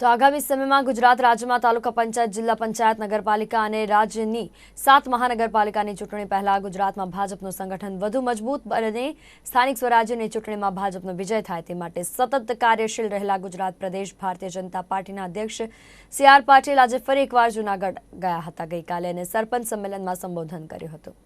તો આગામી સમયમાં ગુજરાત રાજ્યમાં તાલુકા પંચાયત, જિલ્લા પંચાયત, નગરપાલિકા અને રાજ્યની સાત મહાનગરપાલિકાની ચૂંટણી પહેલા ગુજરાતમાં ભાજપનું સંગઠન વધુ મજબૂત બને, સ્થાનિક સ્વરાજ્યની ચૂંટણીમાં ભાજપનો વિજય થાય તે માટે સતત કાર્યશીલ રહેલા ગુજરાત પ્રદેશ ભારતીય જનતા પાર્ટીના અધ્યક્ષ સી આર પાટીલ આજે ફરી એકવાર જૂનાગઢ ગયા હતા ગઈકાલે અને સરપંચ સંમેલનમાં સંબોધન કર્યું હતું.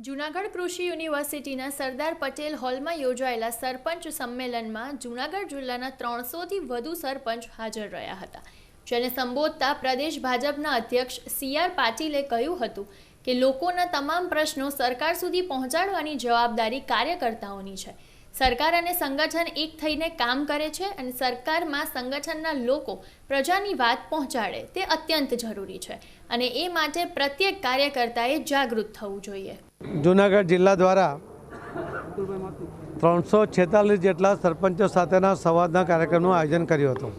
જૂનાગઢ કૃષિ યુનિવર્સિટીના સરદાર પટેલ હોલમાં યોજાયેલા સરપંચ સંમેલનમાં જૂનાગઢ જિલ્લાના ત્રણસોથી વધુ સરપંચ હાજર રહ્યા હતા. જેને સંબોધતા પ્રદેશ ભાજપના અધ્યક્ષ સી આર પાટીલે કહ્યું હતું કે લોકોના તમામ પ્રશ્નો સરકાર સુધી પહોંચાડવાની જવાબદારી કાર્યકર્તાઓની છે. સરકાર અને સંગઠન એક થઈને કામ કરે છે અને સરકારમાં સંગઠનના લોકો પ્રજાની વાત પહોંચાડે તે અત્યંત જરૂરી છે અને એ માટે પ્રત્યેક કાર્યકર્તાએ જાગૃત થવું જોઈએ. જૂનાગઢ જિલ્લા દ્વારા ત્રણસો છેતાલીસ જેટલા સરપંચો સાથેના સંવાદના કાર્યક્રમનું આયોજન કર્યું હતું.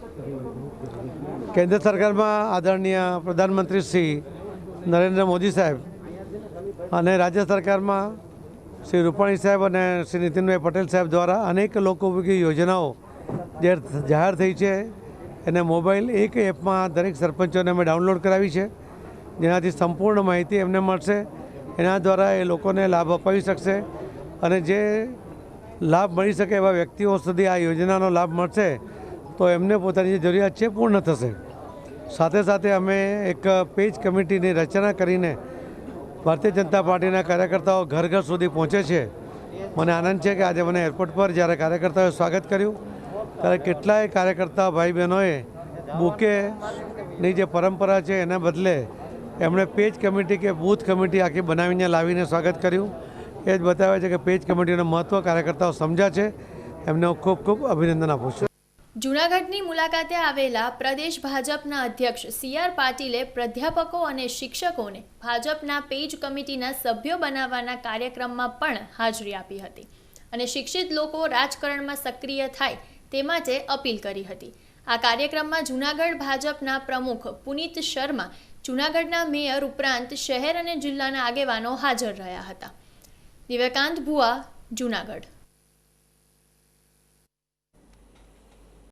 કેન્દ્ર સરકારમાં આદરણીય પ્રધાનમંત્રી શ્રી નરેન્દ્ર મોદી સાહેબ અને રાજ્ય સરકારમાં શ્રી રૂપાણી સાહેબ અને શ્રી નીતિનભાઈ પટેલ સાહેબ દ્વારા અનેક લોકો ઉપયોગી યોજનાઓ જે જાહેર થઈ છે. એને મોબાઈલ એક એપમાં દરેક સરપંચોને અમે ડાઉનલોડ કરાવી છે. જેનાથી સંપૂર્ણ માહિતી એમને મળશે. એના દ્વારા એ લોકોને લાભ અપાવી શકશે અને જે લાભ મળી શકે એવા વ્યક્તિઓ સુધી આ યોજનાનો લાભ મળશે, તો એમને પોતાની જે જરૂરિયાત છે પૂર્ણ થશે. સાથે સાથે અમે એક પેજ કમિટીની રચના કરીને ભારતીય જનતા પાર્ટીના કાર્યકર્તાઓ ઘર ઘર સુધી પહોંચે છે. મને આનંદ છે કે આજે મને એરપોર્ટ પર જ્યારે કાર્યકર્તાઓએ સ્વાગત કર્યું, ત્યારે કેટલાય કાર્યકર્તા ભાઈ બહેનોએ બુકેની જે પરંપરા છે એના બદલે એમણે પેજ કમિટી કે બૂથ કમિટી આખી બનાવીને લાવીને સ્વાગત કર્યું. એ જ બતાવે છે કે પેજ કમિટીનું મહત્ત્વ કાર્યકર્તાઓ સમજ્યા છે. એમને ખૂબ ખૂબ અભિનંદન આપું છું. જૂનાગઢની મુલાકાતે આવેલા પ્રદેશ ભાજપના અધ્યક્ષ સી આર પાટીલે પ્રાધ્યાપકો અને શિક્ષકોને ભાજપના પેજ કમિટીના સભ્યો બનાવવાના કાર્યક્રમમાં પણ હાજરી આપી હતી. અને શિક્ષિત લોકો રાજકારણમાં સક્રિય થાય તે માટે અપીલ કરી હતી. આ કાર્યક્રમમાં જૂનાગઢ ભાજપના પ્રમુખ પુનિત શર્મા, જૂનાગઢના મેયર ઉપરાંત શહેર અને જિલ્લાના આગેવાનો હાજર રહ્યા હતા. દિવ્યકાંત ભુવા, જૂનાગઢ.